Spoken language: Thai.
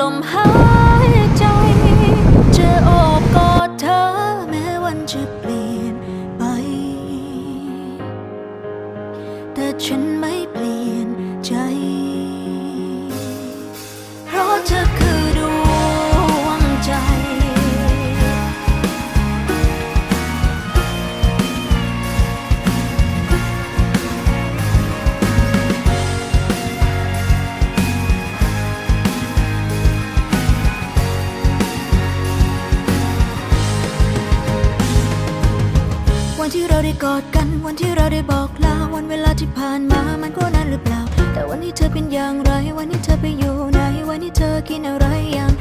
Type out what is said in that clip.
ลมหายใจ จะโอบกอดเธอแม้วันจะเปลี่ยนไป แต่ฉันไม่ วันที่เราได้กอดกัน วันที่เราได้บอกลา วันเวลาที่ผ่านมา มันก็นานหรือเปล่า แต่วันนี้เธอเป็นอย่างไร วันนี้เธอไปอยู่ไหน วันนี้เธอกินอะไรอย่าง